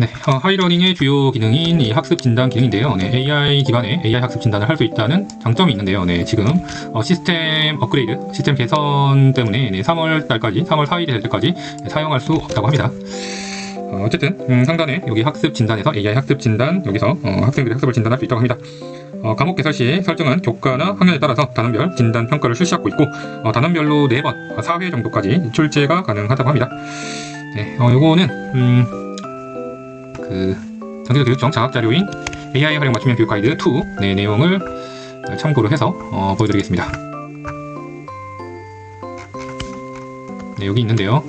네, 어, 하이러닝의 주요 기능인 이 학습 진단 기능인데요. 네, AI 기반의 AI 학습 진단을 할 수 있다는 장점이 있는데요. 네, 지금 어, 시스템 업그레이드, 시스템 개선 때문에 네, 3월 달까지, 3월 4일이 될 때까지 네, 사용할 수 없다고 합니다. 어, 어쨌든 음, 상단에 여기 학습 진단에서 AI 학습 진단 여기서 어, 학생들이 학습을 진단할 수 있다고 합니다. 어, 과목 개설 시 설정은 교과나 학년에 따라서 단원별 진단 평가를 실시하고 있고 어, 단원별로 4번, 4회 정도까지 출제가 가능하다고 합니다. 네, 어, 요거는 음, 그 전기도 교육청 장학 자료인 AI 활용 맞춤형 교육 가이드 2 네, 내용을 참고로 해서 어, 보여드리겠습니다. 네, 여기 있는데요.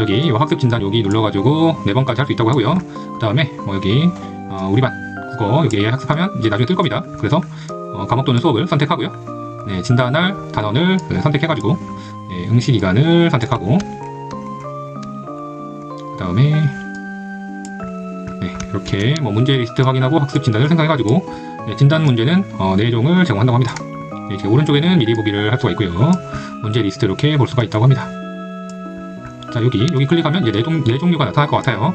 여기 요 학습 진단 여기 눌러가지고 네 번까지 할 수 있다고 하고요. 그 다음에 뭐 여기 어, 우리 반 국어 여기 AI 학습하면 이제 나중에 뜰 겁니다. 그래서 어, 과목 또는 수업을 선택하고요. 네, 진단할 단원을 그 선택해가지고 네, 응시 기간을 선택하고 그 다음에 네, 이렇게 뭐 문제 리스트 확인하고 학습 진단을 생성해가지고 네, 진단 문제는 어, 내종을 제공한다고 합니다. 네, 이렇게 오른쪽에는 미리 보기를 할 수가 있고요. 문제 리스트 이렇게 볼 수가 있다고 합니다. 자 여기 여기 클릭하면 이제 네, 종, 네 종류가 나타날 것 같아요.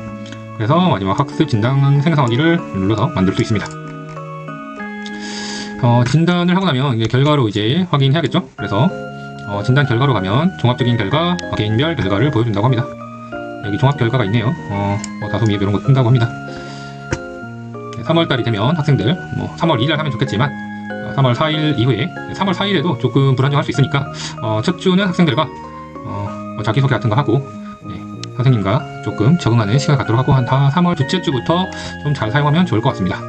그래서 마지막 학습 진단 생성하기를 눌러서 만들 수 있습니다. 어, 진단을 하고 나면 이제 결과로 이제 확인해야겠죠? 그래서 어, 진단 결과로 가면 종합적인 결과, 어, 개인별 결과를 보여준다고 합니다. 여기 종합 결과가 있네요. 어, 뭐 미흡 이런 거 뜬다고 합니다. 3월달이 되면 학생들, 뭐 3월 2일 하면 좋겠지만 어, 3월 4일 이후에 3월 4일에도 조금 불안정할 수 있으니까 어, 첫 주는 학생들과 어, 뭐 자기소개 같은 거 하고 네, 선생님과 조금 적응하는 시간 갖도록 하고 한다 3월 둘째 주부터 좀 잘 사용하면 좋을 것 같습니다.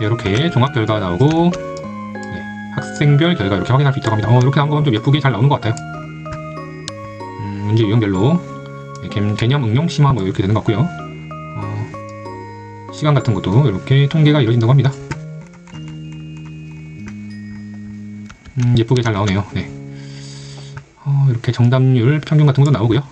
이렇게 종합 결과 나오고 네, 학생별 결과 이렇게 확인할 수 있다고 합니다. 어, 이렇게 나온 건 좀 예쁘게 잘 나오는 것 같아요. 음, 문제 유형별로 네, 개- 개념 응용 심화 뭐 이렇게 되는 것 같고요. 어, 시간 같은 것도 이렇게 통계가 이루어진다고 합니다. 음, 예쁘게 잘 나오네요. 네. 어, 이렇게 정답률 평균 같은 것도 나오고요.